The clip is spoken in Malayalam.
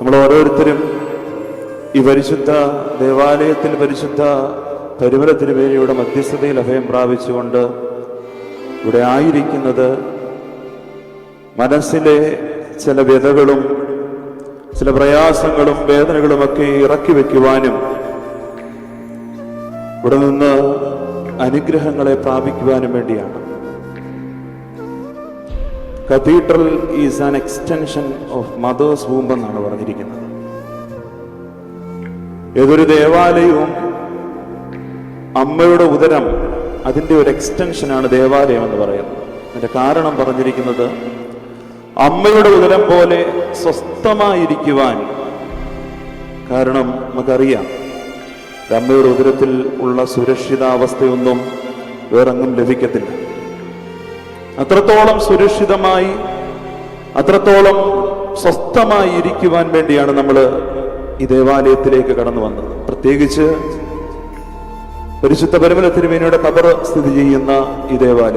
നമ്മൾ ഓരോരുത്തരും ഈ പരിശുദ്ധ ദേവാലയത്തിൽ പരിശുദ്ധ പരിമല തിരുവേലിയുടെ മധ്യസ്ഥതയിൽ അഭയം പ്രാപിച്ചുകൊണ്ട് ഇവിടെ ആയിരിക്കുന്നത് മനസ്സിലെ ചില വ്യതകളും ചില പ്രയാസങ്ങളും വേദനകളുമൊക്കെ ഇറക്കി വയ്ക്കുവാനും ഇവിടെ നിന്ന് അനുഗ്രഹങ്ങളെ പ്രാപിക്കുവാനും വേണ്ടിയാണ്. Cathedral is an extension of mother's womb എന്നാണ് പറഞ്ഞിരിക്കുന്നത്. ഏതൊരു ദേവാലയവും അമ്മയുടെ ഉദരം അതിന്റെ ഒരു എക്സ്റ്റൻഷനാണ് ദേവാലയം എന്ന് പറയുന്നത്. അതിന്റെ കാരണം പറഞ്ഞിരിക്കുന്നത് അമ്മയുടെ ഉദരം പോലെ സ്വസ്ഥമായിരിക്കുവാൻ. കാരണം നമുക്കറിയാം അമ്മയുടെ ഉദരത്തിൽ ഉള്ള സുരക്ഷിതാവസ്ഥയൊന്നും വേറെങ്ങും ലഭിക്കത്തില്ല. അത്രത്തോളം സുരക്ഷിതമായി അത്രത്തോളം സ്വസ്ഥമായി ഇരിക്കുവാൻ വേണ്ടിയാണ് നമ്മൾ ഈ ദേവാലയത്തിലേക്ക് കടന്നു വന്നത്. പ്രത്യേകിച്ച് പരിശുദ്ധ പരിമല തിരുമേനിയുടെ കബർ സ്ഥിതി ചെയ്യുന്ന ഈ ദേവാലയം.